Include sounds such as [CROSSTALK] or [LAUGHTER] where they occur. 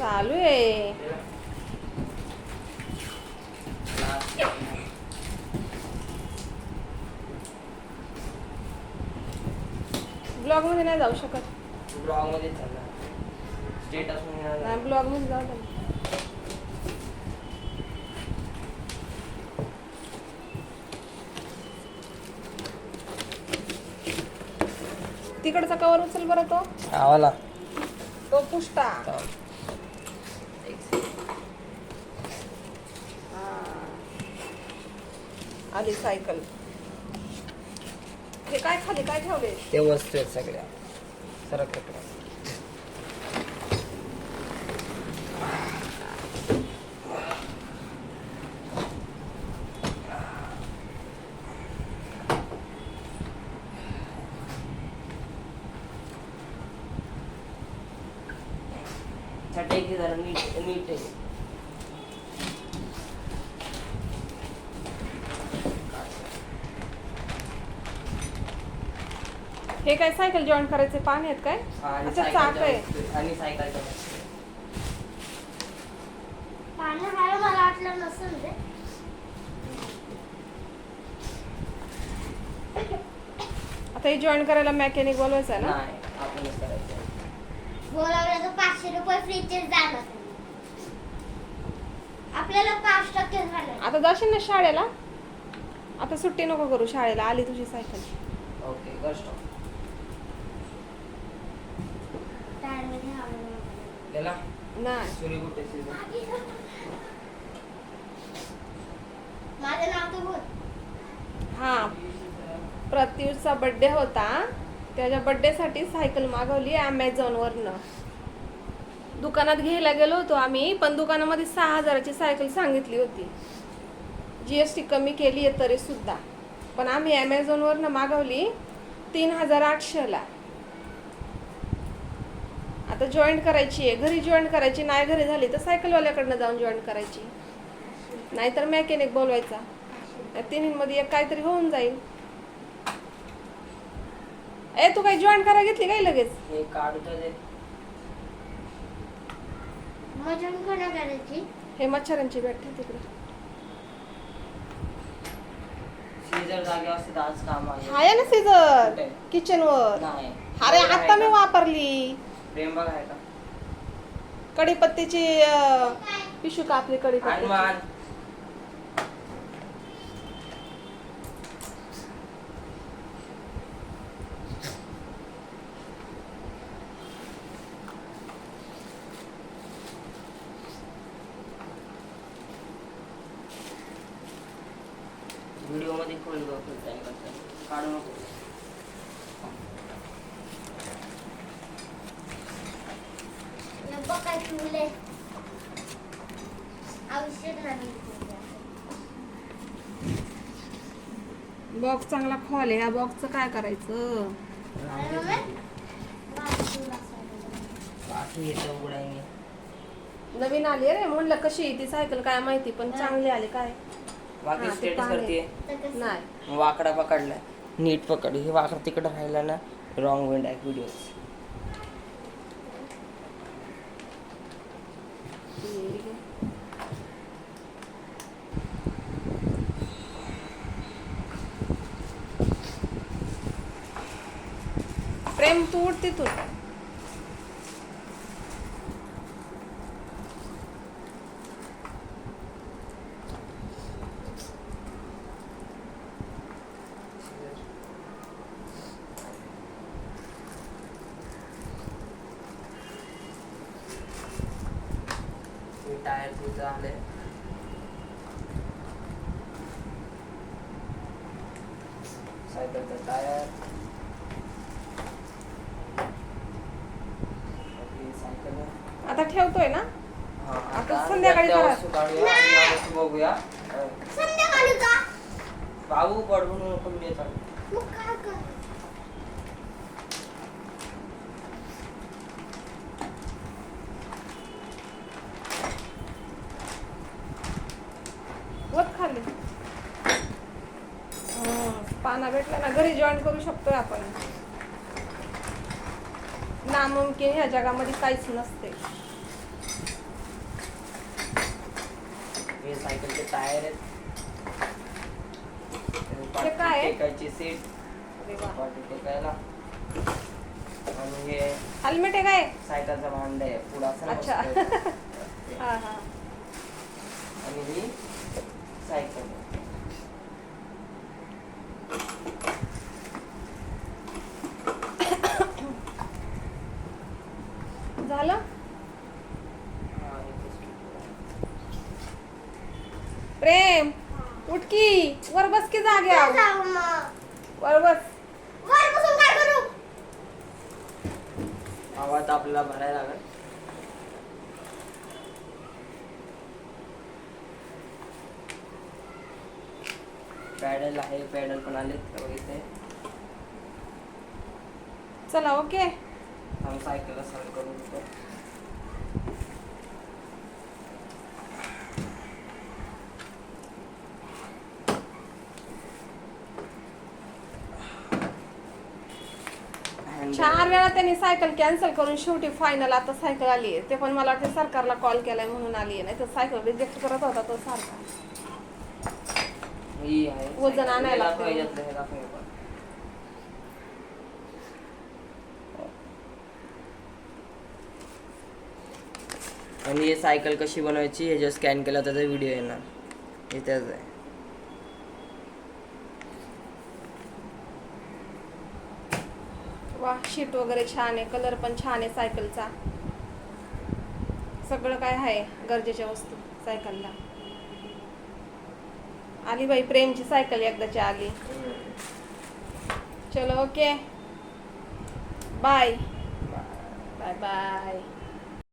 चालू आहे. ब्लॉगमध्ये नाही जाऊ शकत. ब्लॉगमध्ये स्टेटस नाही. ब्लॉगमध्ये जाऊ. तिकडचा कवर उचल बरं तो. आवाला. तो पुष्टा. आली सायकल हे काय खाली काय ठेवले ते वस्तू आहेत सगळ्या. सरक नीट नीट आहे. हे काय सायकल जॉईन करायचे? पान आहेत काय? अच्छा चाक आहे. आणि आता हे जॉईन करायला मेकॅनिक बोलवायचं आहे ना? नाही आपणच करायचं बोलावलं तर पाचशे रुपये फ्रीचे जाणार आपल्याला पाच टक्के झालं. आता जाशील ना शाळेला? आता सुट्टी नको करू शाळेला. आली तुझी सायकल. ओके कष्ट नाही. त्याला? नाही. सूर्य कुठे माझं नाव तर बोल. हा. प्रत्युषचा बर्थडे होता. त्याच्या बर्थडेसाठी सायकल मागवली ॲमेझॉनवरनं दुकानात घ्यायला गेलो होतो आम्ही पण दुकानामध्ये सहा हजाराची सायकल सांगितली होती. जी एस टी कमी केली आहे तरी सुद्धा पण आम्ही ॲमेझॉनवरनं मागवली तीन हजार आठशेला. आता जॉईन करायची आहे. घरी जॉईन करायची नाही घरी झाली तर सायकलवाल्याकडनं जाऊन जॉईन करायची. नाहीतर मेकॅनिक बोलवायचा. या तिन्हीमध्ये एक काहीतरी होऊन जाईल. ए तू काही जॉईन करायला घेतली काय लगेच? हे हे मच्छरांची तिकडे. काम आहे. आहे ना सीझर कुठे? किचन वर. नाही. अरे आता मी वापरली. प्रेम बघ आहे का कढीपत्त्याची अं, पिशवी कापली कढीपत्त्याची हनुमान. व्हिडिओमध्ये खोल गं खोलता येईल कसं. काढू नको. औषध नाही बॉक्स चांगला खोल आहे. ह्या बॉक्सचं काय करायचं? नवीन आली रे. म्हणलं कशी आहे ती सायकल काय माहिती पण चांगली आली काय? बाकी स्टेटस. करते? नाही. वाकडा पकडलाय. नीट पकड. हे वाकडा तिकडं राहिला ना रॉंग वेंड आहे व्हिडिओ प्रेम तू उठ तिथून तुझं आलंय सायकलचं टायर सायकल आता ठेवतोय ना? हा, आता संध्याकाळी बघूया. संध्याकाळी का बाबू पडवून नको चालू पाहुणा भेटला ना घरी जॉईन करू शकतोय आपण. नामुमकिन ह्या जगामध्ये काहीच नसते. हे सायकलचे टायर ते काय आहे? सीट अरे वा. पाठी टेकायला. आणि हे हेल्मेट आहे काय? सायकलचा भांड आहे. पुढं असं अच्छा. [LAUGHS] हा हा. झालं. प्रेम उठकी वर बस की मग. वर बस. वर बसून काय करू? आवाज आपल्याला भरायला लागेल. पॅडल आहे पॅडल पण आले इथे चला ओके. आम्ही सायकलला करून Handle- चार वेळा त्यांनी सायकल कॅन्सल करून शेवटी फायनल आता सायकल आली आहे ते पण मला वाटतं सरकारला कॉल केलाय म्हणून आली आहे नाही तर सायकल रिजेक्ट करत होता तो सारखा. वजन. आणायला हे लागतं. दाखव, याच्यातलं हे दाखव हे पण. आणि हे सायकल कशी बनवायची हे जे स्कॅन केलं त्याचा व्हिडिओ येणार. इथेच आहे. वा शीट वगैरे छान आहे. कलर पण छान आहे सायकलचा. सगळं काय आहे गरजेच्या वस्तू सायकलला. आली बाई प्रेमची सायकल एकदाची आली. चलो ओके बाय बाय बाय